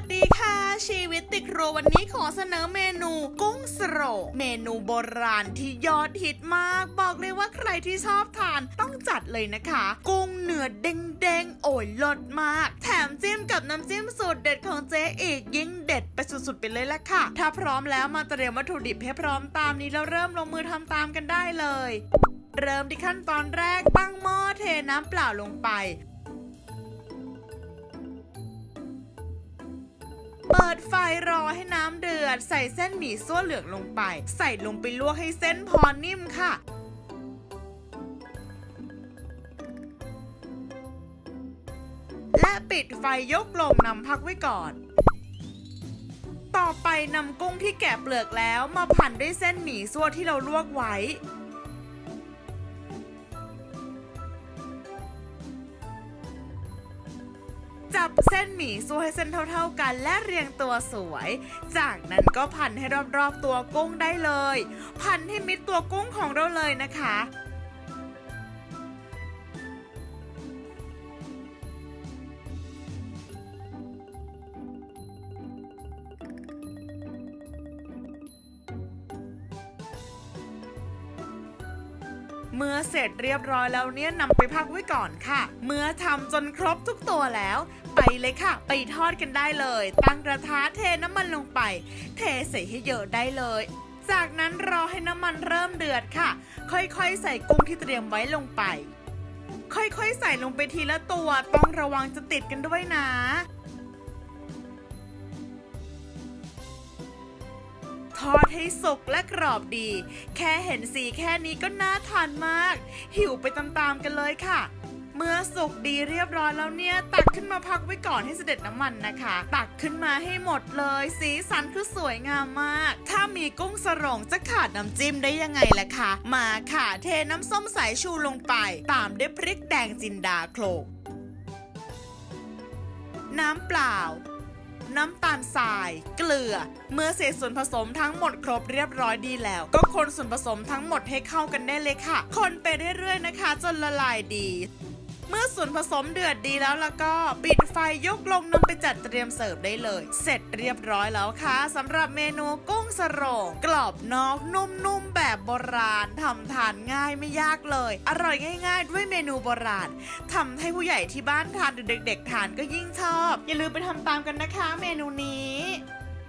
สดีค่ะ ชีวิตติดครัววันนี้ขอเสนอเมนูกุ้งสโรเมนูโบราณที่ยอดฮิตมาก บอกเลยว่าใครที่ชอบทานต้องจัดเลยนะคะ กุ้งเนื้อเด้งๆโอ้ยรสมาก แถมจิ้มกับน้ำจิ้มสูตรเด็ดของเจ๊อีกยิ่งเด็ดไปสุดๆไปเลยละค่ะ ถ้าพร้อมแล้วมาเตรียมวัตถุดิบให้พร้อมตามนี้แล้วเริ่มลงมือทำตามกันได้เลย เริ่มที่ขั้นตอนแรกตั้งหม้อเทน้ำเปล่าลงไป เปิดไฟรอให้น้ำเดือด ใส่เส้นหมี่ซั่วเหลืองลงไป ใส่ลงไปลวกให้เส้นพอนิ่มค่ะและปิดไฟยกลงนำพักไว้ก่อน ต่อไปนำกุ้งที่แกะเปลือกแล้วมาพันด้วยเส้นหมี่ซั่วที่เราลวกไว้ จับเส้นหมี่ซั่ให้เส้นเท่าๆกัน และเรียงตัวสวย จากนั้นก็พันให้รอบๆตัวกุ้งได้เลย พันให้มิดตัวกุ้งของเราเลยนะคะ เมื่อเสร็จเรียบร้อยแล้วเนี่ยนำไปพักไว้ก่อนค่ะ เมื่อทำจนครบทุกตัวแล้ว ไปเลยค่ะ ไปทอดกันได้เลย ตั้งกระทะเทน้ำมันลงไป เทใส่ให้เยอะได้เลย จากนั้นรอให้น้ำมันเริ่มเดือดค่ะ ค่อยๆ ใส่กุ้งที่เตรียมไว้ลงไป ค่อยๆ ใส่ลงไปทีละตัว ต้องระวังจะติดกันด้วยนะ ทอดให้สุกและกรอบดี แค่เห็นสีแค่นี้ก็น่าทานมาก หิวไปตามๆกันเลยค่ะ เมื่อสุกดีเรียบร้อยแล้วเนี่ย ตักขึ้นมาพักไว้ก่อนให้เสด็จน้ำมันนะคะ ตักขึ้นมาให้หมดเลย สีสันคือสวยงามมาก ถ้ามีกุ้งสรงจะขาดน้ำจิ้มได้ยังไงล่ะคะ มาค่ะ เทน้ำส้มสายชูลงไป ตามด้วยพริกแดงจินดาโขลกน้ำเปล่า น้ำตาลทราย เกลือ เมื่อเศษส่วนผสมทั้งหมดครบเรียบร้อยดีแล้ว ก็คนส่วนผสมทั้งหมดให้เข้ากันได้เลยค่ะ คนไปเรื่อยๆนะคะ จนละลายดี เมื่อส่วนผสมเดือดดีแล้วแล้วก็ปิดไฟยกลงนำไปจัดเตรียมเสิร์ฟได้เลย เสร็จเรียบร้อยแล้วค่ะสำหรับเมนูกุ้งสโรงกรอบนอกนุ่มๆแบบโบราณทำทานง่ายไม่ยากเลย อร่อยง่าย ๆ ด้วยเมนูโบราณทำให้ผู้ใหญ่ที่บ้านทานหรือเด็ก ๆ ทานก็ยิ่งชอบ อย่าลืมไปทำตามกันนะคะเมนูนี้